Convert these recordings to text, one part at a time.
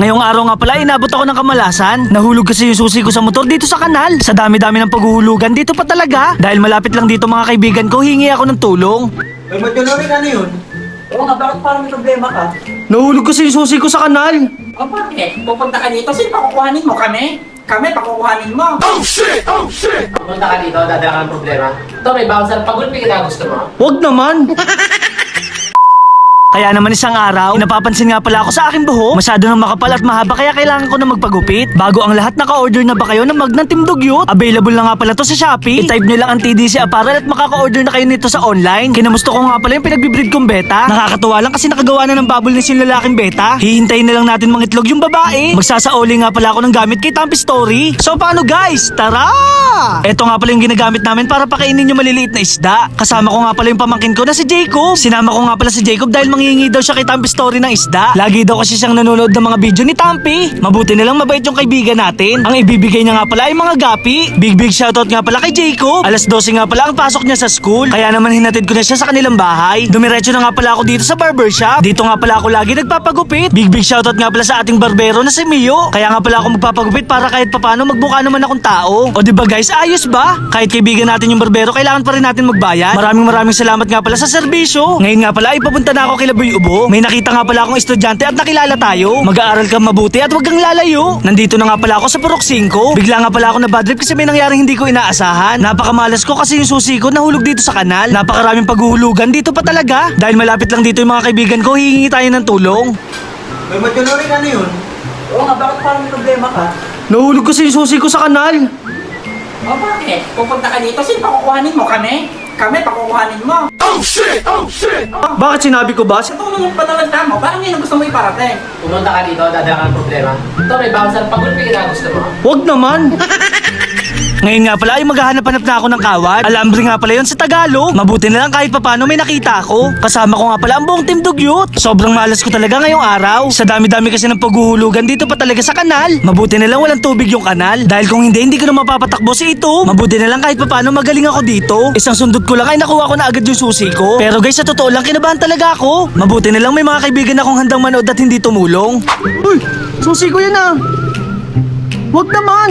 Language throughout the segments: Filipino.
Ngayong araw nga pala, inabot ako ng kamalasan. Nahulog kasi yung susi ko sa motor dito sa kanal. Sa dami-dami ng paghuhulugan dito pa talaga. Dahil malapit lang dito mga kaibigan ko, hingi ako ng tulong. Ay, Majonori, ano yun? Oo nga, bakit parang may problema ka? Nahulog kasi yung susi ko sa kanal. O bakit? Pupunta ka dito, sino pakukuhanin mo? Kami? Kami, pakukuhanin mo. Pumunta ka dito, dadala ka ng problema. Ito, may bouncer. Pagulpi kita gusto mo. Wag naman. Kaya naman isang araw, napapansin nga pala ako sa aking buhok. Masyado nang makapal at mahaba kaya kailangan ko na magpagupit. Bago ang lahat, naka-order na ba kayo ng Magnan Team Dugyot? Available na nga pala to sa Shopee. I-type nyo lang ang TDC Apparel at makaka-order na kayo nito sa online. Kinamusta ko nga pala yung pinagbibreed kong beta. Nakakatuwa lang kasi nakagawa na ng bubble nest yung lalaking beta. Hihintayin na lang natin mangitlog yung babae. Magsasaoli nga pala ako ng gamit kay Tampi Story. So paano guys? Tara! Ito nga pala yung ginagamit namin para pakainin yung maliliit na isda. Kasama ko nga pala yung pamangkin ko na si Jacob. Sinama ko nga pala si Jacob dahil manghihingi daw siya kay Tampi Story ng isda. Lagi daw kasi siyang nanonood ng mga video ni Tampi. Mabuti na lang mabait yung kaibigan natin. Ang ibibigay niya nga pala ay mga gapi. Big big shoutout nga pala kay Jacob. Alas 12 nga pala ang pasok niya sa school. Kaya naman hinatid ko na siya sa kanilang bahay. Dumiretso na nga pala ako dito sa barbershop. Dito nga pala ako lagi nagpapagupit. Big big shoutout nga pala sa ating barbero na si Mio. Kaya nga pala ako magpapagupit para kahit papano magmukha naman akong tao. O di ba guys, ayos ba? Kahit kaibigan natin yung barbero, kailangan pa rin natin magbayad. Maraming maraming salamat nga pala sa serbisyo. Ngayon nga pala ay papunta na ako kay Laboy Ubo. May nakita nga pala akong estudyante at nakilala tayo. Mag-aaral ka mabuti at wag kang lalayo. Nandito na nga pala ako sa Purok 5. Bigla nga pala ako na bad trip kasi may nangyaring hindi ko inaasahan. Napakamalas ko kasi yung susi ko nahulog dito sa kanal. Napakaraming paghuhulugan dito pa talaga. Dahil malapit lang dito yung mga kaibigan ko, hihingi tayo ng tulong. Ay, Majonori, ano yun? Oo nga, bakit parang may problema ka? Nahulog kasi yung susi ko sa kanal. O bakit? Pupunta ka dito, sino pakukuhanin mo? Kami? Kami, pakukuhanin mo. Bakit sinabi ko ba? Sa tulong yung panalagda mo, parang yun ang gusto mo iparating. Pumunta ka dito, dadala ka ng problema. Ito, may bouncer. Pagulpi kita gusto mo. Wag naman. Ngayon nga pala ay maghahanap-hanap na ako ng kawad. Alambre nga pala yon sa Tagalog. Mabuti na lang kahit papano may nakita ako. Kasama ko nga pala ang buong team Dugyot. Sobrang malas ko talaga ngayong araw. Sa dami-dami kasi ng paghuhulugan dito pa talaga sa kanal. Mabuti na lang walang tubig yung kanal. Dahil kung hindi, hindi ko na mapapatakbo si ito. Mabuti na lang kahit papano magaling ako dito. Isang sundot ko lang ay nakuha ko na agad yung susi ko. Pero guys, sa totoo lang kinabahan talaga ako. Mabuti na lang may mga kaibigan akong handang manood at hindi tumulong. Uy, susi ko yan ah. Wag naman.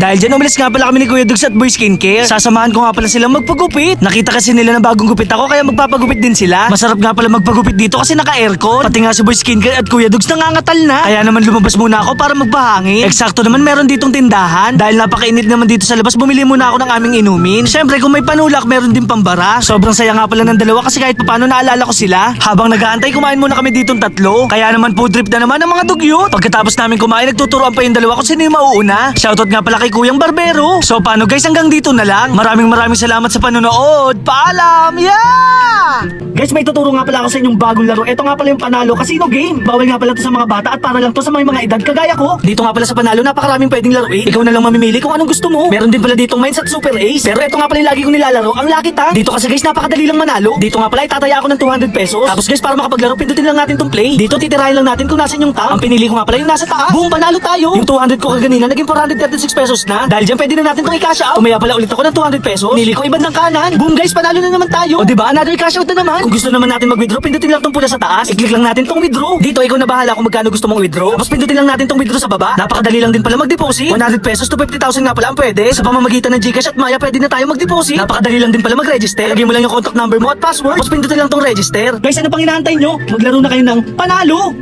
Dahil dyan, umalis nga pala kami ni Kuya Dugs at Boy Skincare. Sasamahan ko nga pala silang magpagupit. Nakita kasi nila na bagong gupit ako kaya magpapagupit din sila. Masarap nga pala magpagupit dito kasi naka-aircon. Pati nga si Boy Skincare at Kuya Dugs nangangatal na. Kaya naman lumabas muna ako para magpahangin. Eksakto naman meron ditong tindahan. Dahil napakainit naman dito sa labas, bumili muna ako ng aming inumin. Siyempre kung may panulak, meron din pambara. Sobrang saya nga pala ng dalawa kasi kahit papano naalala ko sila. Habang nag-aantay, kumain muna kami ditong tatlo. Kaya naman food trip na naman ang mga dugyot. Pagkatapos namin kumain, nagtuturoan pa yung dalawa kung sino yung mauuna. Shoutout nga pala kay Kuyang Barbero. So paano guys, hanggang dito na lang. Maraming maraming salamat sa panonood. Paalam! Yeah! Guys, may tuturo nga pala ako sa inyong bagong laro. Ito nga pala yung panalo casino game. Bawal nga pala to sa mga bata at para lang to sa may mga edad kagaya ko. Dito nga pala sa panalo, napakaraming pwedeng laruin. Ikaw na lang mamimili kung anong gusto mo. Meron din pala ditong Mines at Super Ace. Pero ito nga pala yung lagi kong nilalaro, ang Lucky Tag. Dito kasi guys, napakadali lang manalo. Dito nga pala itataya ako ng 200 pesos. Tapos guys, para makapaglaro, pindutin lang natin tong play. Dito titirahin lang natin kung nasan yung tab. Ang pinili ko nga pala yung nasa taas. Boom, panalo tayo. Yung 200 ko kaganina, naging 436 pesos na. Dahil dyan, pwede na natin itong i-cash out. Tumaya pala ulit ako ng 200 pesos. Nili ko ng kanan. Boom guys, panalo na naman tayo. O diba, another cash out na naman. Kung gusto naman natin mag-withdraw, pindutin lang tong pula sa taas. I-click lang natin tong withdraw. Dito, ikaw na bahala kung magkano gusto mong withdraw. Tapos pindutin lang natin tong withdraw sa baba. Napakadali lang din pala mag-deposit. 100 pesos to 50,000 nga pala ang pwede. Sa pamamagitan ng Gcash at Maya, pwede na tayo mag-deposit. Napakadali lang din pala mag-register. Lagyan mo lang yung contact number mo at password. Tapos pindutin lang tong register. Guys, ano pang inaantay nyo? Maglaro na kayo ng panalo.